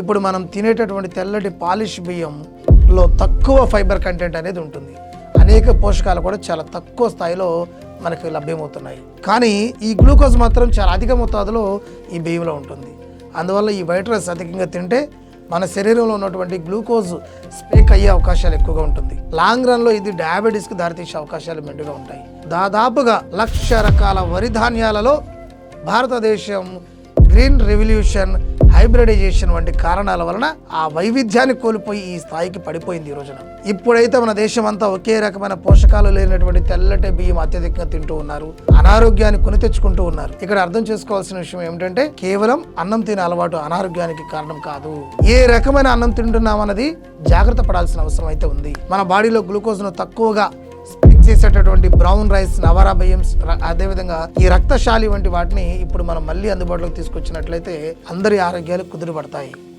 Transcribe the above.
ఇప్పుడు మనం తినేటటువంటి తెల్లటి పాలిష్ బియ్యంలో తక్కువ ఫైబర్ కంటెంట్ అనేది ఉంటుంది. అనేక పోషకాలు కూడా చాలా తక్కువ స్థాయిలో మనకు లభ్యమవుతున్నాయి. కానీ ఈ గ్లూకోజ్ మాత్రం చాలా అధిక మోతాదులో ఈ బియ్యంలో ఉంటుంది. అందువల్ల ఈ వైట్ రైస్ అధికంగా తింటే మన శరీరంలో ఉన్నటువంటి గ్లూకోజ్ స్పేక్ అయ్యే అవకాశాలు ఎక్కువగా ఉంటుంది. లాంగ్ రన్లో ఇది డయాబెటీస్కి దారితీసే అవకాశాలు మెండుగా ఉంటాయి. దాదాపుగా లక్ష రకాల వరి ధాన్యాలలో భారతదేశం గ్రీన్ రెవల్యూషన్ హైబ్రిడైజేషన్ వంటి కారణాల వలన ఆ వైవిధ్యాన్ని కోల్పోయి ఈ స్థాయికి పడిపోయింది ఈ రోజున. ఇప్పుడైతే మన దేశం అంతా ఒకే రకమైన పోషకాలు లేనటువంటి తెల్లటి బియ్యం అత్యధికంగా తింటూ ఉన్నారు. అనారోగ్యాన్ని కొని తెచ్చుకుంటూ ఉన్నారు. ఇక్కడ అర్థం చేసుకోవాల్సిన విషయం ఏమిటంటే కేవలం అన్నం తినే అలవాటు అనారోగ్యానికి కారణం కాదు. ఏ రకమైన అన్నం తింటున్నామన్నది జాగ్రత్త పడాల్సిన అవసరం అయితే ఉంది. మన బాడీలో గ్లూకోజ్ను తక్కువగా చేసేటటువంటి బ్రౌన్ రైస్ నవరా బియ్యం అదేవిధంగా ఈ రక్తశాలి వంటి వాటిని ఇప్పుడు మనం మళ్ళీ అందుబాటులోకి తీసుకొచ్చినట్లయితే అందరి ఆరోగ్యాలు కుదురుపడతాయి